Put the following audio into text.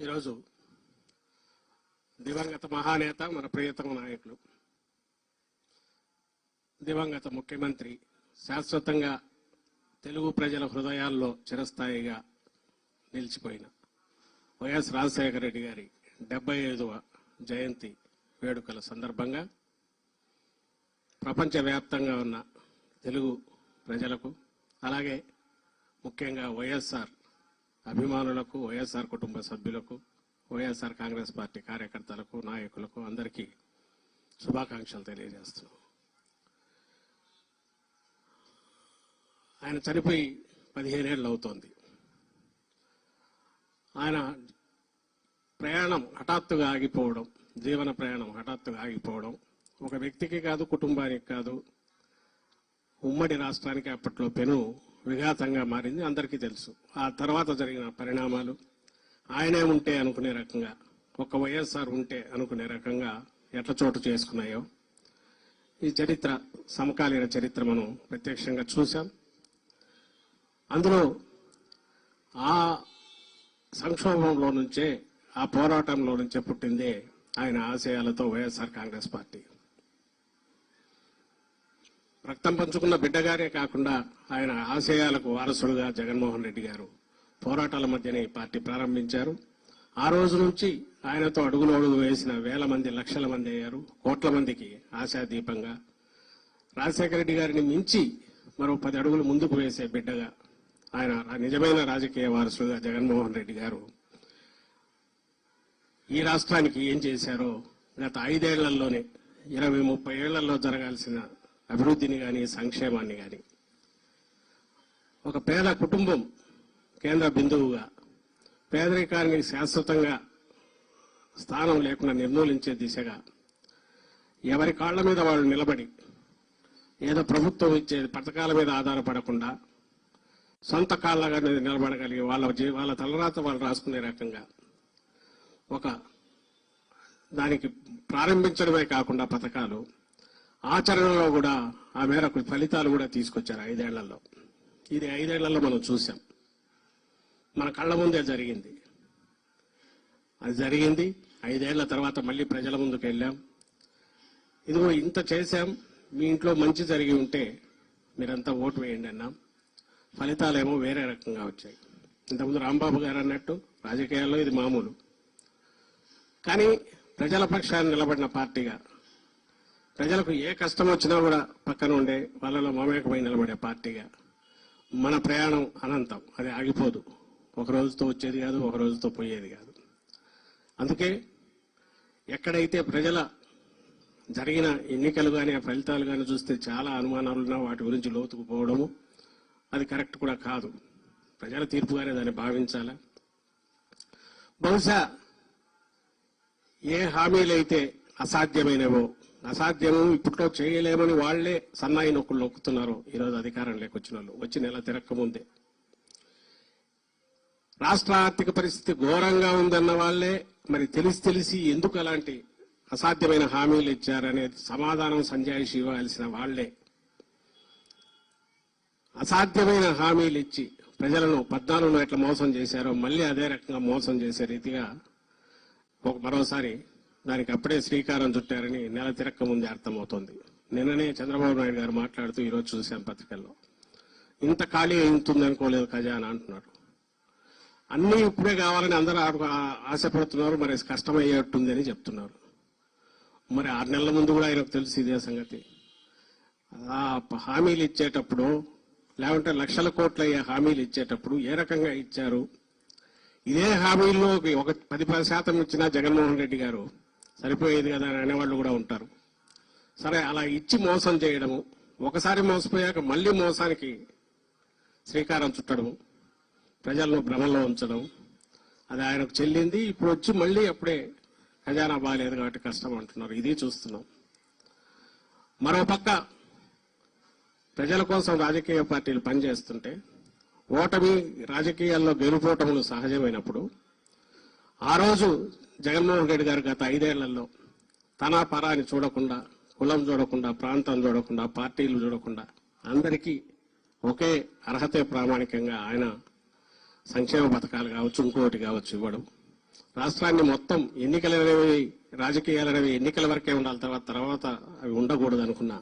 ఈరోజు దివంగత మహానేత మన ప్రియతమ నాయకులు దివంగత ముఖ్యమంత్రి శాశ్వతంగా తెలుగు ప్రజల హృదయాల్లో చిరస్థాయిగా నిలిచిపోయిన వైఎస్ రాజశేఖర రెడ్డి గారి డెబ్బై ఐదవ జయంతి వేడుకల సందర్భంగా ప్రపంచవ్యాప్తంగా ఉన్న తెలుగు ప్రజలకు అలాగే ముఖ్యంగా వైఎస్ఆర్ అభిమానులకు వైఎస్ఆర్ కుటుంబ సభ్యులకు వైఎస్ఆర్ కాంగ్రెస్ పార్టీ కార్యకర్తలకు నాయకులకు అందరికీ శుభాకాంక్షలు తెలియజేస్తున్నాం ఆయన చనిపోయి పదిహేనేళ్ళు అవుతోంది ఆయన ప్రయాణం హఠాత్తుగా ఆగిపోవడం జీవన ప్రయాణం హఠాత్తుగా ఆగిపోవడం ఒక వ్యక్తికి కాదు కుటుంబానికి కాదు ఉమ్మడి రాష్ట్రానికి అప్పట్లో పెను విఘాతంగా మారింది అందరికీ తెలుసు. ఆ తర్వాత జరిగిన పరిణామాలు ఆయనే ఉంటే అనుకునే రకంగా ఒక వైఎస్ఆర్ ఉంటే అనుకునే రకంగా ఎట్ల చోటు చేసుకున్నాయో ఈ చరిత్ర సమకాలీన చరిత్ర మనం ప్రత్యక్షంగా చూశాం. అందులో ఆ సంక్షోభంలో నుంచే ఆ పోరాటంలో నుంచే పుట్టిందే ఆయన ఆశయాలతో వైఎస్ఆర్ కాంగ్రెస్ పార్టీ. రక్తం పంచుకున్న బిడ్డగారే కాకుండా ఆయన ఆశయాలకు వారసుడుగా జగన్మోహన్ రెడ్డి గారు పోరాటాల మధ్యనే ఈ పార్టీ ప్రారంభించారు. ఆ రోజు నుంచి ఆయనతో అడుగులు అడుగు వేసిన వేల మంది లక్షల మంది అయ్యారు. కోట్ల మందికి ఆశాదీపంగా. రాజశేఖర రెడ్డి గారిని మించి మరో పది అడుగులు ముందుకు వేసే బిడ్డగా ఆయన నిజమైన రాజకీయ వారసుడుగా జగన్మోహన్ రెడ్డి గారు ఈ రాష్ట్రానికి ఏం చేశారో గత ఐదేళ్ళలోనే ఇరవై ముప్పై ఏళ్ళలో జరగాల్సిన అభివృద్ధిని కానీ సంక్షేమాన్ని కానీ ఒక పేద కుటుంబం కేంద్ర బిందువుగా పేదరికాన్ని శాశ్వతంగా స్థానం లేకుండా నిర్మూలించే దిశగా ఎవరి కాళ్ళ మీద వాళ్ళు నిలబడి ఏదో ప్రభుత్వం ఇచ్చే పథకాల మీద ఆధారపడకుండా సొంత కాళ్ళగా నిలబడగలిగి వాళ్ళ జీ- వాళ్ళ తలరాత వాళ్ళు రాసుకునే రకంగా ఒక దానికి ప్రారంభించడమే కాకుండా పథకాలు ఆచరణలో కూడా ఆ మేరకు ఫలితాలు కూడా తీసుకొచ్చారు ఐదేళ్ళలో. ఇది ఐదేళ్ళలో మనం చూసాం మన కళ్ళ ముందే జరిగింది. అది జరిగింది. ఐదేళ్ళ తర్వాత మళ్ళీ ప్రజల ముందుకు వెళ్ళాం. ఇదిగో ఇంత చేశాం. మీ ఇంట్లో మంచి జరిగి ఉంటే మీరంతా ఓటు వేయండి అన్నాం. ఫలితాలేమో వేరే రకంగా వచ్చాయి. ఇంతకుముందు రాంబాబు గారు అన్నట్టు రాజకీయాల్లో ఇది మామూలు. కానీ ప్రజల పక్షాన్ని నిలబడిన పార్టీగా ప్రజలకు ఏ కష్టం వచ్చినా కూడా పక్కన ఉండే వాళ్ళలో మమేకమై నిలబడే పార్టీగా మన ప్రయాణం అనంతం. అది ఆగిపోదు. ఒక రోజుతో వచ్చేది కాదు ఒక రోజుతో పోయేది కాదు. అందుకే ఎక్కడైతే ప్రజల జరిగిన ఎన్నికలు కానీ ఆ ఫలితాలు కానీ చూస్తే చాలా అనుమానాలున్నా వాటి గురించి లోతుకు పోవడము అది కరెక్ట్ కూడా కాదు. ప్రజల తీర్పుగానే దాన్ని భావించాలా? బహుశా ఏ హామీలైతే అసాధ్యమైనవో అసాధ్యము ఇప్పట్లో చేయలేమని వాళ్ళే సన్నాయి నొక్కులు నొక్కుతున్నారు. ఈరోజు అధికారం లేకొచ్చిన వాళ్ళు. వచ్చి నెల తిరక్కముందే రాష్ట్ర ఆర్థిక పరిస్థితి ఘోరంగా ఉందన్న వాళ్ళే మరి తెలిసి తెలిసి ఎందుకు అలాంటి అసాధ్యమైన హామీలు ఇచ్చారనేది సమాధానం సంజాయిషి ఇవ్వాల్సిన వాళ్ళే అసాధ్యమైన హామీలు ఇచ్చి ప్రజలను పద్నాలుగులో ఎట్లా మోసం చేశారో మళ్ళీ అదే రకంగా మోసం చేసే రీతిగా ఒక మరోసారి దానికి అప్పుడే శ్రీకారం చుట్టారని నెల తిరక్క ముందే అర్థమవుతోంది. నిన్ననే చంద్రబాబు నాయుడు గారు మాట్లాడుతూ ఈరోజు చూశాం పత్రికల్లో. ఇంత ఖాళీ అవుతుంది అనుకోలేదు ఖజానా అంటున్నారు. అన్నీ ఇప్పుడే కావాలని అందరూ ఆశపడుతున్నారు మరి కష్టమయ్యేట్టుంది అని చెప్తున్నారు. మరి ఆరు నెలల ముందు కూడా ఆయనకు తెలుసు ఇదే సంగతి. ఆ హామీలు ఇచ్చేటప్పుడు లేకుంటే లక్షల కోట్ల అయ్యే హామీలు ఇచ్చేటప్పుడు ఏ రకంగా ఇచ్చారు? ఇదే హామీల్లో ఒక పది పది శాతం ఇచ్చినా జగన్మోహన్ రెడ్డి గారు సరిపోయేది కదా అని అనేవాళ్ళు కూడా ఉంటారు. సరే అలా ఇచ్చి మోసం చేయడము ఒకసారి మోసపోయాక మళ్ళీ మోసానికి శ్రీకారం చుట్టడము ప్రజలను భ్రమంలో ఉంచడం అది ఆయనకు చెల్లింది ఇప్పుడు వచ్చి మళ్ళీ అప్పుడే ఖజానా బాగాలేదు కాబట్టి కష్టం అంటున్నారు. ఇది చూస్తున్నాం. మరోపక్క ప్రజల కోసం రాజకీయ పార్టీలు పనిచేస్తుంటే ఓటమి రాజకీయాల్లో గెలుపోటములు సహజమైనప్పుడు ఆ రోజు జగన్మోహన్ రెడ్డి గారు గత ఐదేళ్ళలో తన పరాని చూడకుండా కులం చూడకుండా ప్రాంతం చూడకుండా పార్టీలు చూడకుండా అందరికీ ఒకే అర్హతే ప్రామాణికంగా ఆయన సంక్షేమ పథకాలు కావచ్చు ఇంకోటి కావచ్చు ఇవ్వడం. రాష్ట్రాన్ని మొత్తం ఎన్నికలు రాజకీయాలు అనేవి ఎన్నికల వరకే ఉండాలి తర్వాత తర్వాత అవి ఉండకూడదు అనుకున్నా